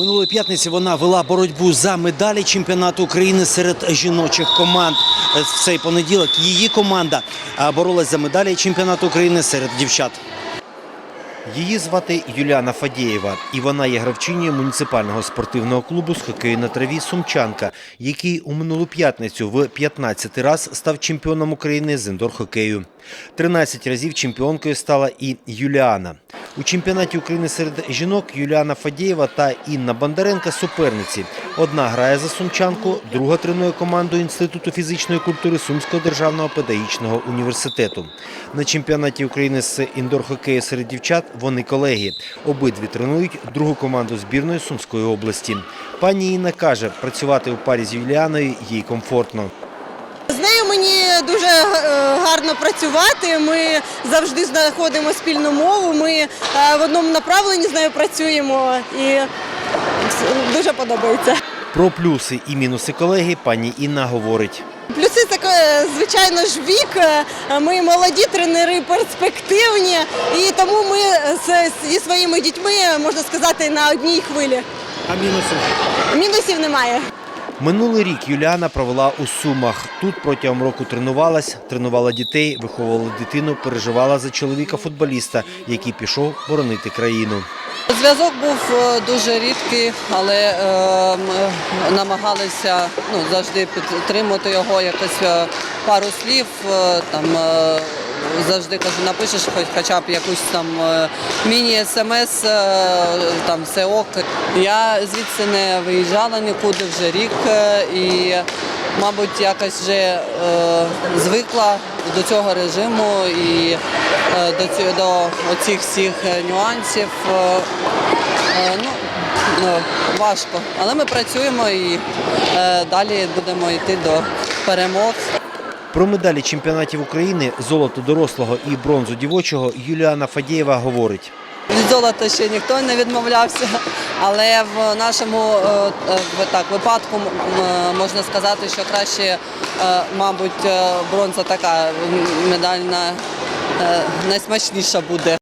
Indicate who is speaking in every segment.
Speaker 1: Минулої п'ятниці вона вела боротьбу за медалі чемпіонату України серед жіночих команд. Е, В цей понеділок її команда боролась за медалі чемпіонату України серед дівчат. Її звати Юліана Фадєєва, і вона є гравчинею муніципального спортивного клубу з хокею на траві Сумчанка, який у минулу п'ятницю в 15 раз став чемпіоном України з індор-хокею. 13 разів чемпіонкою стала і Юліана. У чемпіонаті України серед жінок Юліана Фадєєва та Інна Бондаренка суперниці. Одна грає за сумчанку, друга тренує команду Інституту фізичної культури Сумського державного педагогічного університету. На чемпіонаті України з індор-хокею серед дівчат вони колеги. Обидві тренують другу команду збірної Сумської області. Пані Інна каже, працювати у парі з Юліаною їй комфортно.
Speaker 2: Дуже е, гарно працювати. Ми завжди знаходимо спільну мову. Ми е, в одному направленні з нею працюємо і дуже подобається.
Speaker 1: Про плюси і мінуси колеги пані Інна говорить.
Speaker 2: Плюси це е, звичайно ж вік. Ми молоді тренери, перспективні, і тому ми зі своїми дітьми можна сказати на одній хвилі.
Speaker 1: А мінуси?
Speaker 2: Мінусів немає.
Speaker 1: Минулий рік Юліана провела у Сумах. Тут протягом року тренувалась, тренувала дітей, виховувала дитину, переживала за чоловіка футболіста, який пішов боронити країну.
Speaker 3: Зв'язок був е, дуже рідкий, але е, ми намагалися ну, завжди підтримати його, якось е, пару слів. е, Там, е, завжди кажу, напишеш хоч, хоча б якусь там е, міні-смс, е, там все ок. Я звідси не виїжджала нікуди вже рік е, і, мабуть, якось вже е, звикла до цього режиму і е, до, ці- до оцих всіх нюансів. Е, ну, важко, але ми працюємо і е, далі будемо йти до перемог.
Speaker 1: Про медалі чемпіонатів України, золото дорослого і бронзу дівочого Юліана Фадєєва говорить.
Speaker 3: Від золота ще ніхто не відмовлявся, але в нашому е, е, так, випадку можна сказати, що краще, е, мабуть, бронза така медальна найсмачніша буде.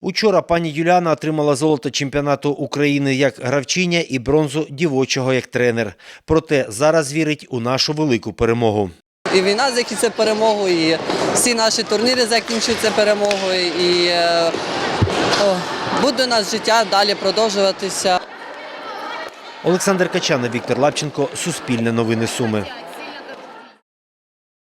Speaker 1: Учора пані Юліана отримала золото чемпіонату України як гравчиня і бронзу дівочого як тренер. Проте зараз вірить у нашу велику перемогу.
Speaker 3: І війна закінчиться перемогою, і всі наші турніри закінчуються перемогою. І е, о, буде у нас життя далі продовжуватися.
Speaker 1: Олександр Качана, Віктор Лапченко, Суспільне новини Суми.